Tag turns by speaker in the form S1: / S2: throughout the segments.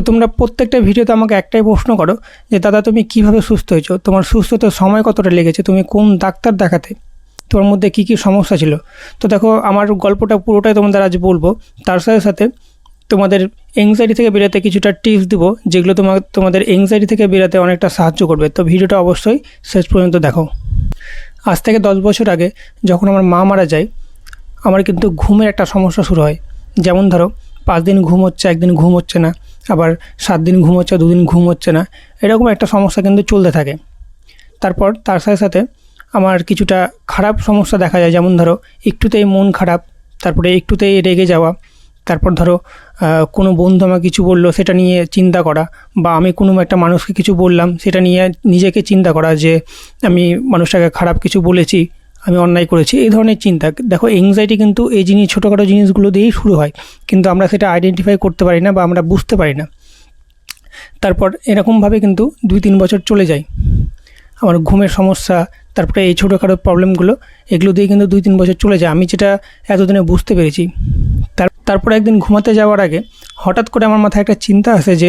S1: তো তোমরা প্রত্যেকটা ভিডিওতে আমাকে একটাই প্রশ্ন করো যে, দাদা, তুমি কীভাবে সুস্থ হয়েছো? তোমার সুস্থ হতে সময় কতটা লেগেছে? তুমি কোন ডাক্তার দেখাতে? তোমার মধ্যে কী কী সমস্যা ছিল? তো দেখো, আমার গল্পটা পুরোটাই তোমাদের আজ বলব। তার সাথে সাথে তোমাদের এংজাইটি থেকে বেরোতে কিছুটা টিপস দিব, যেগুলো তোমার তোমাদের এংজাইটি থেকে বেরোতে অনেকটা সাহায্য করবে। তো ভিডিওটা অবশ্যই শেষ পর্যন্ত দেখো। আজ থেকে দশ বছর আগে যখন আমার মা মারা যায়, আমার কিন্তু ঘুমের একটা সমস্যা শুরু হয়। যেমন ধরো, পাঁচ দিন ঘুম হচ্ছে, একদিন ঘুম হচ্ছে না। আবার সাত দিন ঘুম হচ্ছে, দুদিন ঘুম হচ্ছে না, এরকম একটা সমস্যা কিন্তু চলতে থাকে। তারপর তার সাথে সাথে আমার কিছুটা খারাপ সমস্যা দেখা যায়, যেমন ধরো একটুতেই মন খারাপ, তারপরে একটুতেই রেগে যাওয়া, তারপর ধরো কোনো বন্ধু আমাকে কিছু বলল সেটা নিয়ে চিন্তা করা, বা আমি কোনো একটা মানুষকে কিছু বললাম সেটা নিয়ে নিজেকে চিন্তা করা যে আমি মানুষটাকে খারাপ কিছু বলেছি আমি অন্যায় করেছি, এই ধরনের চিন্তা। দেখো এংজাইটি কিন্তু এই জিনিস, ছোটোখাটো জিনিসগুলো দিয়েই শুরু হয়, কিন্তু আমরা সেটা আইডেন্টিফাই করতে পারি না বা আমরা বুঝতে পারি না। তারপর এরকমভাবে কিন্তু দুই তিন বছর চলে যায়। আমার ঘুমের সমস্যা, তারপরে এই ছোটোখাটো প্রবলেমগুলো এগুলো দিয়ে কিন্তু দুই তিন বছর চলে যায়। আমি যেটা এতদিনে বুঝতে পেরেছি, তার, তারপরে একদিন ঘুমাতে যাওয়ার আগে হঠাৎ করে আমার মাথায় একটা চিন্তা আসে যে,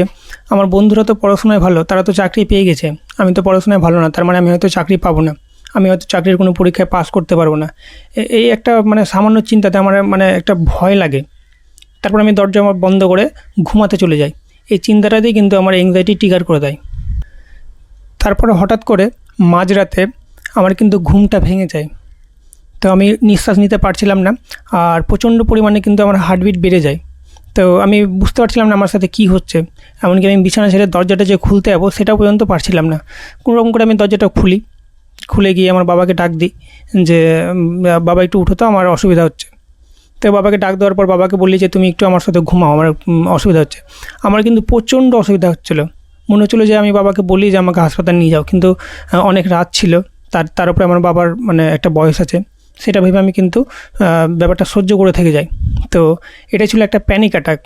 S1: আমার বন্ধুরা তো পড়াশোনায় ভালো, তারা তো চাকরি পেয়ে গেছে। আমি তো পড়াশোনায় ভালো না, তার মানে আমি হয়তো চাকরি পাবো না। আমি হয়তো চাকরির কোনো পরীক্ষায় পাস করতে পারব না। এই একটা মানে সামান্য চিন্তাতে আমার মানে একটা ভয় লাগে। তারপর আমি দরজা আমার বন্ধ করে ঘুমাতে চলে যাই। এই চিন্তাটাতেই কিন্তু আমার এংজাইটি টিকার করে দেয়। তারপরে হঠাৎ করে মাঝরাতে আমার কিন্তু ঘুমটা ভেঙে যায়। তো আমি নিঃশ্বাস নিতে পারছিলাম না আর প্রচণ্ড পরিমাণে কিন্তু আমার হার্টবিট বেড়ে যায়। তো আমি বুঝতে পারছিলাম না আমার সাথে কী হচ্ছে। এমনকি আমি বিছানা ছেড়ে দরজাটা যে খুলতে যাব সেটাও পর্যন্ত পারছিলাম না। কোনো রকম করে আমি দরজাটা খুলি। খুলে গিয়ে আমার বাবাকে ডাক দিই যে বাবা একটু উঠো তো, আমার অসুবিধা হচ্ছে। তো বাবাকে ডাক দেওয়ার পর বাবাকে বললি যে, তুমি একটু আমার সাথে ঘুমাও, আমার অসুবিধা হচ্ছে। আমার কিন্তু প্রচণ্ড অসুবিধা হচ্ছিল। মনে হচ্ছিল যে, আমি বাবাকে বলি যে, আমাকে হাসপাতাল নিয়ে যাও। কিন্তু অনেক রাত ছিল। তার তার উপরে আমার বাবার মানে একটা বয়স আছে। সেটা ভেবে আমি কিন্তু ব্যাপারটা সহ্য করে থেকে যাই। তো এটা ছিল একটা প্যানিক অ্যাটাক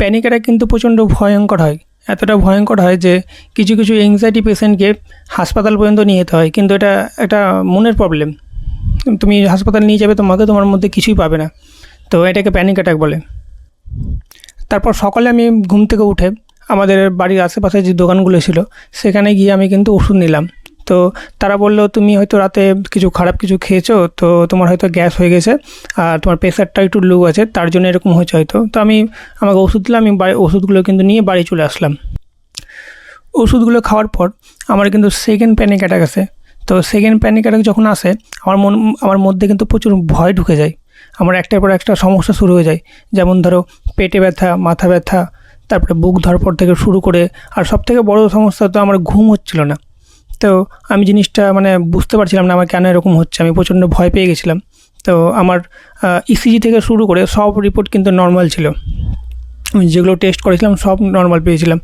S1: প্যানিক অ্যাটাক কিন্তু প্রচণ্ড ভয়ঙ্কর হয়। এতটা ভয়ঙ্কর হয় যে কিছু কিছু এংজাইটি পেশেন্টকে হাসপাতাল পর্যন্ত নিয়ে যেতে হয়। কিন্তু এটা একটা মনের প্রবলেম তুমি হাসপাতাল নিয়ে যাবে, তোমাকে তোমার মধ্যে কিছুই পাবে না। তো এটাকে প্যানিক অ্যাটাক বলে। তারপর সকালে আমি ঘুম থেকে উঠে আমাদের বাড়ির আশেপাশে যে দোকানগুলো ছিল, সেখানে গিয়ে আমি কিন্তু ওষুধ নিলাম। তো তারা বলল, তুমি হয়তো রাতে কিছু খারাপ কিছু খেয়েছো, তো তোমার হয়তো গ্যাস হয়ে গেছে আর তোমার প্রেশারটা একটু লো আছে, তার জন্য এরকম হয়েছে হয়তো। তো আমি, আমাকে ওষুধ দিলাম, আমি বাড়ি, ওষুধগুলো কিন্তু নিয়ে বাড়ি চলে আসলাম। ওষুধগুলো খাওয়ার পর আমার কিন্তু সেকেন্ড প্যানিক অ্যাটাক আসে তো সেকেন্ড প্যানিক অ্যাটাক যখন আসে, আমার মন, আমার মধ্যে কিন্তু প্রচুর ভয় ঢুকে যায়। আমার একটার পর একটা সমস্যা শুরু হয়ে যায়। যেমন ধরো, পেটে ব্যথা, মাথা ব্যথা, তারপরে বুক ধরপড় থেকে শুরু করে, আর সব থেকে বড় সমস্যা তো আমার ঘুম হচ্ছিল না। তো আমি জিনিসটা মানে বুঝতে পারছিলাম না আমার কেন এরকম হচ্ছে। আমি প্রচণ্ড ভয় পেয়ে গেছিলাম। তো আমার ইসিজি থেকে শুরু করে সব রিপোর্ট কিন্তু নর্মাল ছিল। আমি যেগুলো টেস্ট করেছিলাম সব নর্মাল পেয়েছিলাম।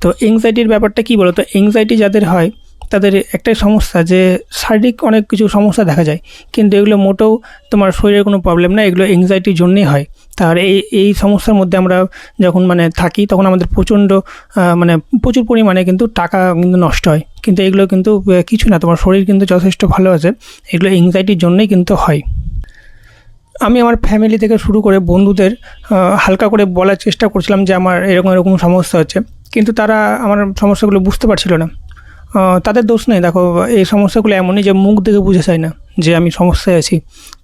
S1: তো এংজাইটির ব্যাপারটা কী বলো তো এংজাইটি যাদের হয় তাদের একটাই সমস্যা যে শারীরিক অনেক কিছু সমস্যা দেখা যায়। কিন্তু এগুলো মোটেও তোমার শরীরের কোনো প্রবলেম না, এগুলো এংজাইটির জন্যই হয়। তার এই এই সমস্যার মধ্যে আমরা যখন মানে থাকি, তখন আমাদের প্রচণ্ড মানে প্রচুর পরিমাণে কিন্তু টাকা কিন্তু নষ্ট হয়। কিন্তু এগুলো কিন্তু কিছু না, তোমার শরীর কিন্তু যথেষ্ট ভালো আছে। এগুলো এংজাইটির জন্যই কিন্তু হয়। আমি আমার ফ্যামিলি থেকে শুরু করে বন্ধুদের হালকা করে বলার চেষ্টা করছিলাম যে আমার এরকম এরকম সমস্যা হচ্ছে। কিন্তু তারা আমার সমস্যাগুলো বুঝতে পারছিল না। তাদের দোষ নেই। দেখো, এই সমস্যাগুলো এমনই যে মুখ দেখে বোঝা যায় না যে আমি সমস্যায় আছি।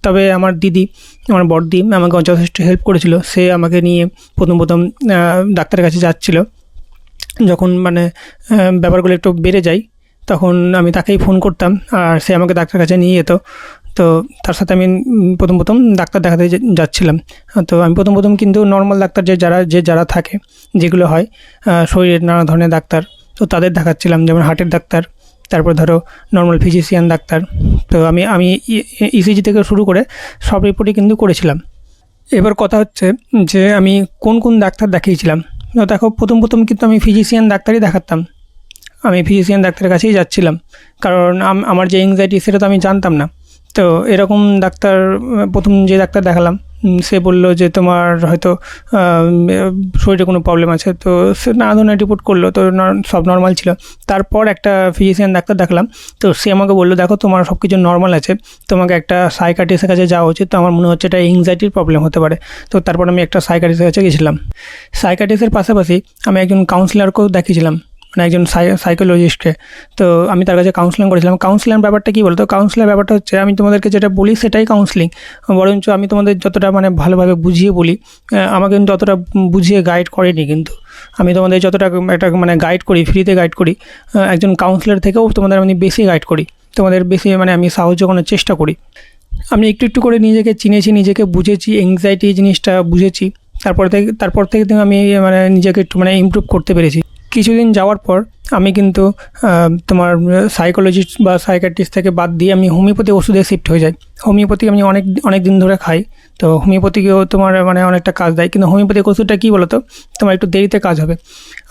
S1: তবে আমার দিদি, আমার বড়দি আমাকে যথেষ্ট হেল্প করেছিল। সে আমাকে নিয়ে প্রথম প্রথম ডাক্তারের কাছে যাচ্ছিল। যখন মানে ব্যাপারগুলো একটু বেড়ে যায়, তখন আমি তাকেই ফোন করতাম আর সে আমাকে ডাক্তারের কাছে নিয়ে যেত। তো তার সাথে আমি প্রথম প্রথম ডাক্তার দেখাতে যাচ্ছিলাম। তো আমি প্রথম প্রথম কিন্তু নর্মাল ডাক্তার যে যারা যে যারা থাকে, যেগুলো হয় শরীরের নানা ধরনের ডাক্তার তো তাদের দেখাচ্ছিলাম, যেমন হার্টের ডাক্তার, তারপর ধরো নর্মাল ফিজিশিয়ান ডাক্তার। তো আমি আমি ইসিজি থেকে শুরু করে সব রিপোর্টই কিন্তু করেছিলাম। এবার কথা হচ্ছে যে আমি কোন কোন ডাক্তার দেখিয়েছিলাম? দেখো, প্রথম প্রথম কিন্তু আমি ফিজিশিয়ান ডাক্তারই দেখাতাম। আমি ফিজিশিয়ান ডাক্তারের কাছেই যাচ্ছিলাম, কারণ আমার যে এংজাইটি সেটা তো আমি জানতাম না। তো এরকম ডাক্তার, প্রথম যে ডাক্তার দেখালাম সে বলল যে তোমার হয়তো শরীরে কোনো প্রবলেম আছে। তো সে নানা ধরনের রিপোর্ট করল, তো সব নর্মাল ছিল। তারপর একটা ফিজিশিয়ান ডাক্তার দেখলাম, তো সে আমাকে বলল, দেখো, তোমার সব কিছু নর্মাল আছে। তোমাকে একটা সাইকাটিস্টের কাছে যাওয়া উচিত। তো আমার মনে হচ্ছে এটা এংজাইটির প্রবলেম হতে পারে। তো তারপর আমি একটা সাইকাটিস্টের কাছে গেছিলাম। সাইকাটিস্টের পাশাপাশি আমি একজন কাউন্সিলরকেও দেখিয়েছিলাম। মানে একজন সাইকোলজিস্টকে তো আমি তার কাছে কাউন্সিলিং করেছিলাম। কাউন্সিলিং ব্যাপারটা কী বলতো? কাউন্সিলিং ব্যাপারটা হচ্ছে, আমি তোমাদেরকে যেটা বলি সেটাই কাউন্সিলিং বরঞ্চ আমি তোমাদের যতটা মানে ভালোভাবে বুঝিয়ে বলি আমাকে কিন্তু অতটা বুঝিয়ে গাইড করেনি কিন্তু। আমি তোমাদের যতটা একটা মানে গাইড করি ফ্রিতে গাইড করি একজন কাউন্সিলর থেকেও তোমাদের আমি বেশি গাইড করি। তোমাদের বেশি মানে আমি সাহায্য করার চেষ্টা করি। আমি একটু একটু করে নিজেকে চিনেছি, নিজেকে বুঝেছি এংজাইটি জিনিসটা বুঝেছি। তারপর থেকে তারপর থেকে আমি মানে নিজেকে একটু মানে ইমপ্রুভ করতে পেরেছি। কিছুদিন যাওয়ার পর আমি কিন্তু তোমার সাইকোলজিস্ট বা সাইকাট্রিস্ট থেকে বাদ দিয়ে আমি হোমিওপ্যাথি ওষুধে শিফট হয়ে যাই। হোমিওপ্যাথি আমি অনেক অনেক দিন ধরে খাই। তো হোমিওপ্যাথিকেও তোমার মানে অনেকটা কাজ দেয়। কিন্তু হোমিওপ্যাথিক ওষুধটা কী বলো তো তোমার একটু দেরিতে কাজ হবে।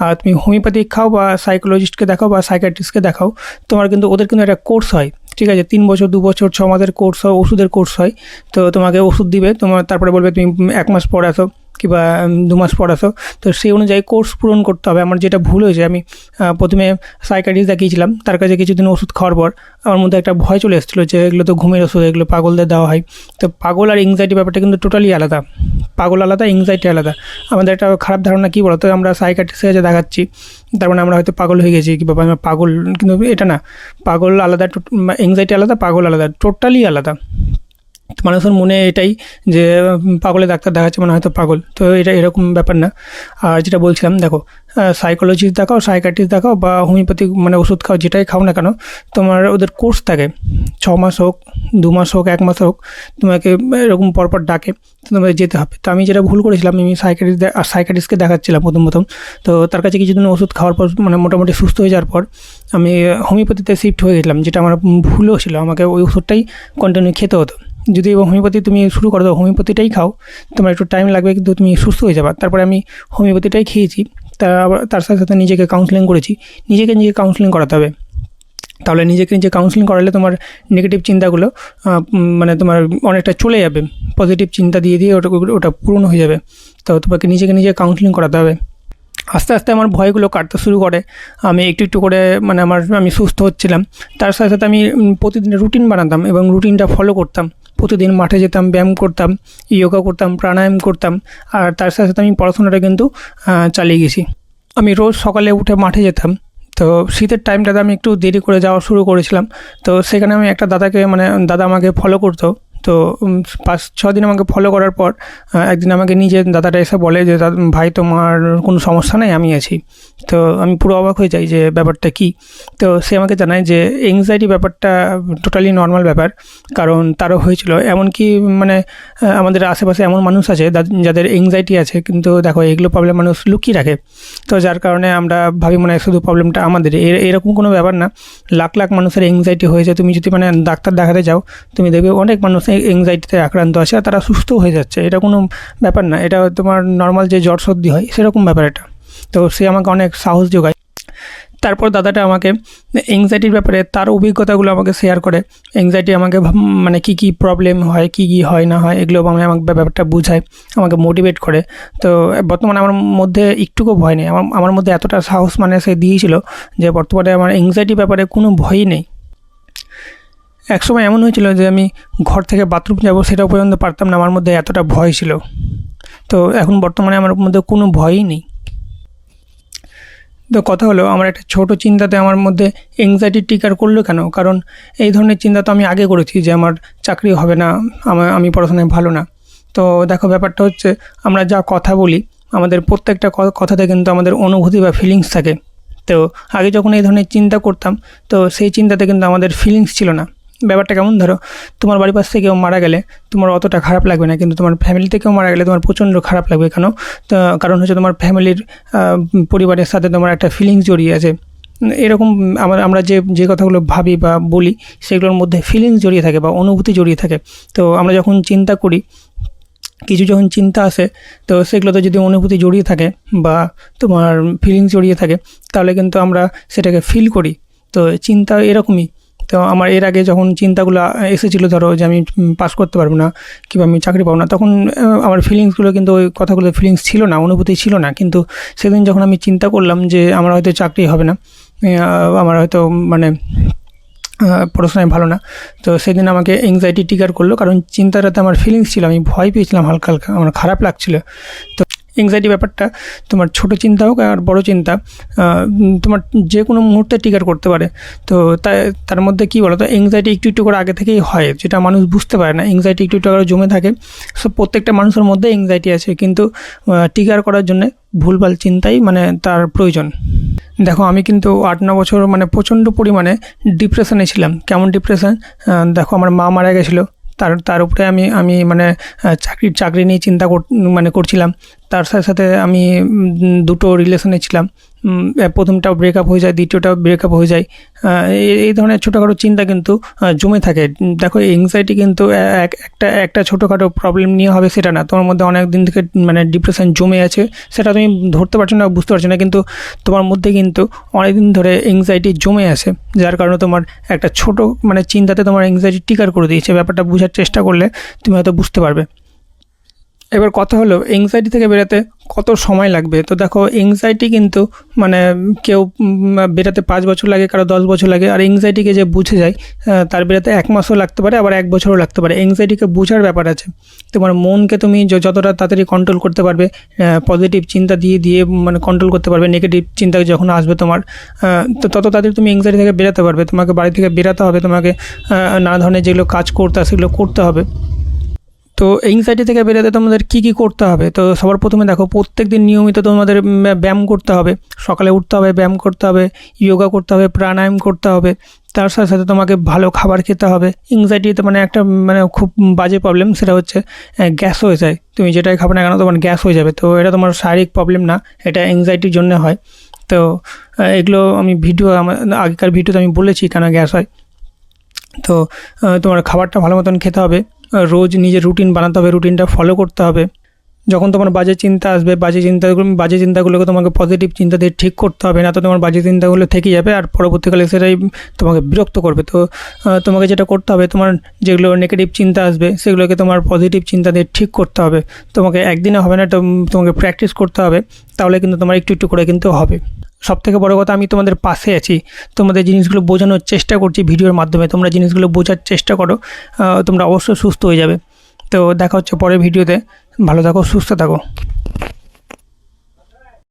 S1: আর তুমি হোমিওপ্যাথিক খাও বা সাইকোলজিস্টকে দেখাও বা সাইকাট্রিস্টকে দেখাও, তোমার কিন্তু ওদের কিন্তু একটা কোর্স হয়। ঠিক আছে? তিন বছর, দু বছর, ছ মাসের কোর্স হয়, ওষুধের কোর্স হয়। তো তোমাকে ওষুধ দিবে, তোমার, তারপরে বলবে তুমি এক মাস পর আসো। কিংবা দু মাস আসো। তো সেই অনুযায়ী কোর্স পূরণ করতে হবে। আমার যেটা ভুল হয়েছে, আমি প্রথমে সাইকাটিস্ট দেখিয়েছিলাম। তার কাছে কিছুদিন ওষুধ খাওয়ার পর আমার মধ্যে একটা ভয় চলে এসেছিল যে এগুলো তো ঘুমের ওষুধ, এগুলো পাগলদের দেওয়া হয়। তো পাগল আর এংজাইটি ব্যাপারটা কিন্তু টোটালি আলাদা। পাগল আলাদা এংজাইটি আলাদা। আমাদের একটা খারাপ ধারণা কী বলতো? আমরা সাইকাটিস্টের কাছে দেখাচ্ছি। তার মানে আমরা হয়তো পাগল হয়ে গেছি কি বাবা আমরা পাগল, কিন্তু এটা না। পাগল আলাদা এংজাইটি আলাদা, পাগল আলাদা টোটালি আলাদা। তো মানুষের মনে এটাই যে পাগলে ডাক্তার দেখাচ্ছে মানে হয়তো পাগল। তো এটা এরকম ব্যাপার না। আর যেটা বলছিলাম, দেখো সাইকোলজিস্ট দেখাও সাইকাট্রিস্ট দেখাও বা হোমিওপ্যাথিক মানে ওষুধ খাও, যেটাই খাও না কেন, তোমার ওদের কোর্স থাকে। ছ মাস হোক, দু মাস হোক, এক মাস হোক, তোমাকে এরকম পরপর ডাকে, তো তোমাকে যেতে হবে। তো আমি যেটা ভুল করেছিলাম, আমি সাইকাটিস্ট সাইকাটিস্টকে দেখাচ্ছিলাম প্রথম প্রথম। তো তার কাছে কিছুদিন ওষুধ খাওয়ার পর মানে মোটামুটি সুস্থ হয়ে যাওয়ার পর, আমি হোমিওপ্যাথিতে শিফট হয়ে গেছিলাম, যেটা আমার ভুলও ছিল। আমাকে ওই ওষুধটাই কন্টিনিউ খেতে হতো। যদি হোমিওপ্যাথি তুমি শুরু করো হোমিওপ্যাথিটাই খাও। তোমার একটু টাইম লাগবে, কিন্তু তুমি সুস্থ হয়ে যাবে। তারপরে আমি হোমিওপ্যাথিটাই খেয়েছি। তা আবার, তার সাথে সাথে নিজেকে কাউন্সিলিং করেছি। নিজেকে নিজে কাউন্সিলিং করাতে হবে। তাহলে নিজেকে নিজে কাউন্সিলিং করালে তোমার নেগেটিভ চিন্তাগুলো মানে তোমার অনেকটা চলে যাবে। পজিটিভ চিন্তা দিয়ে দিয়ে ওটা ওটা পূরণ হয়ে যাবে। তো তোমাকে নিজেকে নিজে কাউন্সিলিং করাতে হবে। আস্তে আস্তে আমার ভয়গুলো কাটতে শুরু করে। আমি একটু একটু করে মানে আমার, আমি সুস্থ হচ্ছিলাম। তার সাথে সাথে আমি প্রতিদিন রুটিন বানাতাম এবং রুটিনটা ফলো করতাম। প্রতিদিন মাঠে যেতাম, ব্যায়াম করতাম ইয়োগা করতাম, প্রাণায়াম করতাম। আর তার সাথে সাথে আমি পড়াশোনাটা কিন্তু চালিয়ে গেছি। আমি রোজ সকালে উঠে মাঠে যেতাম। তো শীতের টাইমটাতে আমি একটু দেরি করে যাওয়া শুরু করেছিলাম। তো সেখানে আমি একটা দাদাকে মানে দাদা আমাকে ফলো করতো। তো পাঁচ ছ দিন আমাকে ফলো করার পর একদিন আমাকে নিজে দাদাটা এসে বলে যে ভাই তোমার কোনো সমস্যা নেই, আমি আছি। তো আমি পুরো অবাক হয়ে যাই যে ব্যাপারটা কী? তো সে আমাকে জানায় যে এংজাইটি ব্যাপারটা টোটালি নর্মাল ব্যাপার, কারণ তারও হয়েছিল। এমনকি মানে আমাদের আশেপাশে এমন মানুষ আছে যাদের এংজাইটি আছে, কিন্তু দেখো, এগুলো প্রবলেম মানুষ লুকিয়ে রাখে। তো যার কারণে আমরা ভাবি মনে হয় শুধু প্রবলেমটা আমাদের। এর- এরকম কোনো ব্যাপার না। লাখ লাখ মানুষের এংজাইটি হয়েছে। তুমি যদি মানে ডাক্তার দেখাতে যাও, তুমি দেখবে অনেক মানুষ এংজাইটিতে আক্রান্ত আছে আর তারা সুস্থ হয়ে যাচ্ছে। এটা কোনো ব্যাপার না। এটা তোমার নর্মাল যে জ্বর সর্দি হয়, সেরকম ব্যাপার এটা। তো সে আমাকে অনেক সাহস যোগায়। তারপর দাদাটা আমাকে এংজাইটির ব্যাপারে তার অভিজ্ঞতাগুলো আমাকে শেয়ার করে। এংজাইটি আমাকে মানে কী কী প্রবলেম হয়, কী কী হয়, না হয়, এগুলো আমি আমাকে ব্যাপারটা বোঝায়, আমাকে মোটিভেট করে। তো বর্তমানে আমার মধ্যে একটুকু ভয় নেই। আমার আমার মধ্যে এতটা সাহস মানে সে দিয়েছিল যে বর্তমানে আমার এংজাইটি ব্যাপারে কোনো ভয়ই নেই। একসময় এমন হয়েছিল যে আমি ঘর থেকে বাথরুম যাব সেটাও পর্যন্ত পারতাম না, আমার মধ্যে এতটা ভয় ছিল। তো এখন বর্তমানে আমার মধ্যে কোনো ভয়ই নেই। তো কথা হলো, আমার একটা ছোট চিন্তাতে আমার মধ্যে এংজাইটি টিকার করল কেন? কারণ এই ধরনের চিন্তা তো আমি আগে করেছি যে আমার চাকরি হবে না আমার আমি পড়াশোনায় ভালো না। তো দেখো ব্যাপারটা হচ্ছে, আমরা যা কথা বলি, আমাদের প্রত্যেকটা কথাতে কিন্তু আমাদের অনুভূতি বা ফিলিংস থাকে। তো আগে যখন এই ধরনের চিন্তা করতাম, তো সেই চিন্তাতে কিন্তু আমাদের ফিলিংস ছিল না। ব্যাপারটা কেমন? ধরো, তোমার বাড়ির পাশ থেকে কেউ মারা গেলে তোমার অতটা খারাপ লাগবে না, কিন্তু তোমার ফ্যামিলিতে কেউ মারা গেলে তোমার প্রচণ্ড খারাপ লাগবে। কেন? কারণ হচ্ছে তোমার ফ্যামিলির পরিবারের সাথে তোমার একটা ফিলিংস জড়িয়ে আছে। এরকম আমার, আমরা যে যে কথাগুলো ভাবি বা বলি, সেগুলোর মধ্যে ফিলিংস জড়িয়ে থাকে বা অনুভূতি জড়িয়ে থাকে। তো, আমরা যখন চিন্তা করি, কিছু যখন চিন্তা আসে, তো সেগুলোতে যদি অনুভূতি জড়িয়ে থাকে বা তোমার ফিলিংস জড়িয়ে থাকে, তাহলে কিন্তু আমরা সেটাকে ফিল করি। তো, চিন্তা এরকমই। তো আমার এর আগে যখন চিন্তাগুলো এসেছিল ধরো যে আমি পাস করতে পারব না কিংবা আমি চাকরি পাবো না, তখন আমার ফিলিংসগুলো কিন্তু ওই কথাগুলো ফিলিংস ছিল না, অনুভূতি ছিল না। কিন্তু সেদিন যখন আমি চিন্তা করলাম যে আমার হয়তো চাকরি হবে না আমার হয়তো মানে পড়াশোনায় ভালো না, তো সেদিন আমাকে এংজাইটি টিকার করল। কারণ চিন্তাটাতে আমার ফিলিংস ছিল, আমি ভয় পেয়েছিলাম হালকা হালকা, আমার খারাপ লাগছিল। তো এংজাইটি ব্যাপারটা, তোমার ছোট চিন্তা হোক আর বড় চিন্তা তোমার যে কোনো মুহূর্তে টিকার করতে পারে। তো তাই তার মধ্যে কী বলো তো এংজাইটি একটু একটু করে আগে থেকেই হয়, যেটা মানুষ বুঝতে পারে না। এংজাইটি একটু একটু করে জমে থাকে। সো প্রত্যেকটা মানুষের মধ্যে এংজাইটি আছে। কিন্তু টিকার করার জন্য ভুলভাল চিন্তাই মানে তার প্রয়োজন। দেখো, আমি কিন্তু আট, ন বছর মানে প্রচণ্ড পরিমাণে ডিপ্রেশনে ছিলাম। কেমন ডিপ্রেশন দেখো, আমার মা মারা গেছিল। তার তার উপরে আমি আমি মানে চাকরির চাকরি নিয়ে চিন্তা কর মানে করছিলাম। তার সাথে সাথে আমি দুটো রিলেশনে ছিলাম। প্রথমটাও ব্রেকআপ হয়ে যায়, দ্বিতীয়টাও ব্রেকআপ হয়ে যায়। এই- ধরনের ছোটোখাটো চিন্তা কিন্তু জমে থাকে। দেখো এংজাইটি কিন্তু এক, একটা একটা ছোটোখাটো প্রবলেম নিয়ে হবে সেটা না। তোমার মধ্যে অনেক দিন থেকে মানে ডিপ্রেশন জমে আছে, সেটা তুমি ধরতে পারছ না, বুঝতে পারছ না, কিন্তু তোমার মধ্যে কিন্তু অনেক দিন ধরে এংজাইটি জমে আছে, যার কারণে তোমার একটা ছোট মানে চিন্তাতে তোমার এংজাইটি টিকার করে দিয়েছে। ব্যাপারটা বোঝার চেষ্টা করলে তুমি হয়তো বুঝতে পারবে। এবার কথা হলো এংজাইটি থেকে বেরোতে কত সময় লাগবে? তো দেখো এংজাইটি কিন্তু মানে কেউ বেরোতে পাঁচ বছর লাগে, কারও দশ বছর লাগে। আর এংজাইটিকে যে বুঝে যায় তার বেরোতে এক মাসও লাগতে পারে, আবার এক বছরও লাগতে পারে। এংজাইটিকে বোঝার ব্যাপার আছে। তোমার মনকে তুমি যতটা তাড়াতাড়ি কন্ট্রোল করতে পারবে পজিটিভ চিন্তা দিয়ে দিয়ে মানে কন্ট্রোল করতে পারবে নেগেটিভ চিন্তা যখন আসবে তোমার তো তত তাড়াতাড়ি তুমি এংজাইটি থেকে বেরোতে পারবে। তোমাকে বাড়ি থেকে বেরোতে হবে, তোমাকে নানা ধরনের যেগুলো কাজ করতে সেগুলো করতে হবে। তো এংজাইটি থেকে বেরোতে তোমাদের কী কী করতে হবে? তো সবার প্রথমে দেখো প্রত্যেক দিন নিয়মিত তোমাদের ব্যায়াম করতে হবে। সকালে উঠতে হবে, ব্যায়াম করতে হবে যোগা করতে হবে, প্রাণায়াম করতে হবে। তার সাথে সাথে তোমাকে ভালো খাবার খেতে হবে। এংজাইটিতে মানে একটা মানে খুব বাজে প্রবলেম সেটা হচ্ছে গ্যাস হয়ে যায়। তুমি যেটাই খাবে না কেন, তোমার গ্যাস হয়ে যাবে। তো এটা তোমার শারীরিক প্রবলেম না, এটা এংজাইটির জন্য হয়। তো এগুলো আমি ভিডিও আমার আগেকার ভিডিওতে আমি বলেছি কেন গ্যাস হয়। তো তোমার খাবারটা ভালো মতন খেতে হবে। রোজ নিজের রুটিন বানাতে হবে রুটিনটা ফলো করতে হবে। যখন তোমার বাজে চিন্তা আসবে, বাজে চিন্তাগুলো, বাজে চিন্তাগুলোকে তোমাকে পজিটিভ চিন্তা দিয়ে ঠিক করতে হবে, না তো তোমার বাজে চিন্তাগুলো থেকে যাবে আর পরবর্তীকালে সেটাই তোমাকে বিরক্ত করবে। তো তোমাকে যেটা করতে হবে, তোমার যেগুলো নেগেটিভ চিন্তা আসবে, সেগুলোকে তোমার পজিটিভ চিন্তা দিয়ে ঠিক করতে হবে। তোমাকে একদিনে হবে না তোমাকে প্র্যাকটিস করতে হবে, তাহলে কিন্তু তোমার একটু একটু করে কিন্তু হবে। সব থেকে বড় কথা, আমি তোমাদের পাশে আছি। তোমাদের জিনিসগুলো বোঝানোর চেষ্টা করছি ভিডিওর মাধ্যমে। তোমরা জিনিসগুলো বোঝার চেষ্টা করো তোমরা অবশ্যই সুস্থ হয়ে যাবে। তো দেখা হচ্ছে পরের ভিডিওতে। ভালো থাকো, সুস্থ থাকো।